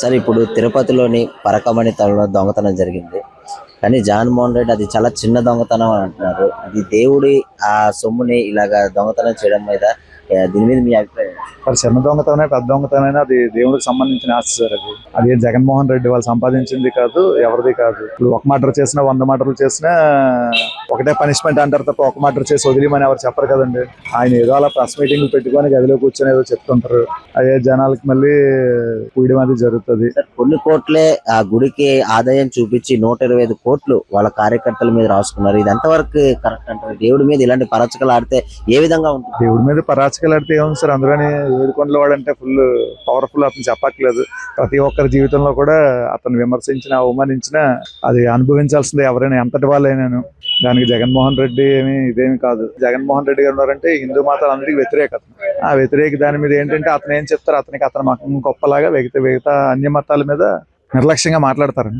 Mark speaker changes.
Speaker 1: Sir ఇప్పుడు తిరుపతిలోని పరకమణి తలలో దొంగతనం జరిగింది. కానీ జగన్మోహన్ రెడ్డి అది చాలా చిన్న దొంగతనం అని అంటున్నారు. ఇది దేవుడి ఆ సొమ్ముని ఇలాగా దొంగతనం చేయడం మీద దీని మీద మీ అభిప్రాయం?
Speaker 2: మరి చిన్న దొంగతనమే పెద్ద దొంగతనమైనా అది దేవుడికి సంబంధించిన ఆస్తి సార్ అది. అది జగన్మోహన్ రెడ్డి వాళ్ళు సంపాదించింది కాదు ఎవరిది కాదు. ఇప్పుడు ఒక మర్డర్ చేసినా వంద మర్డర్లు చేసినా ఒకటే పనిష్మెంట్ అంటారు తప్ప ఒక మర్డర్ చేసి వదిలేమని ఎవరు చెప్పరు కదండి. ఆయన ఏదో అలా ప్రెస్ మీటింగ్ పెట్టుకొని గదిలో కూర్చొని ఏదో చెప్తుంటారు. అదే జనాలకి మళ్ళీ పూయడం అది జరుగుతుంది.
Speaker 1: కొన్ని కోట్లే ఆ గుడికి ఆదాయం చూపించి నూట ఇరవై ఐదు కోట్లు వాళ్ళ కార్యకర్తల మీద రాసుకున్నారు. ఇది ఎంతవరకు కరెక్ట్ అంటారు? దేవుడి మీద ఇలాంటి పరచకలు ఆడితే ఏ విధంగా ఉంటుంది?
Speaker 2: దేవుడి మీద పరాచకాలు ఆడితే ఏముంది సార్? అందులోనే ఏడుకొండల వాడంటే ఫుల్ పవర్ఫుల్ అతను చెప్పట్లేదు ప్రతి ఒక్కరి జీవితంలో కూడా అతను విమర్శించిన అవమానించిన అది అనుభవించాల్సిందే ఎవరైనా ఎంతటి వాళ్ళైనాను. దానికి జగన్మోహన్ రెడ్డి ఏమి ఇదేమి కాదు. జగన్మోహన్ రెడ్డి గారు ఉన్నారంటే హిందూ మతాలందరికీ వ్యతిరేకత. ఆ వ్యతిరేక దాని మీద ఏంటంటే అతను ఏం చెప్తారు అతనికి అతను మతం గొప్పలాగా మిగతా మిగతా అన్య మతాల మీద నిర్లక్ష్యంగా మాట్లాడతారు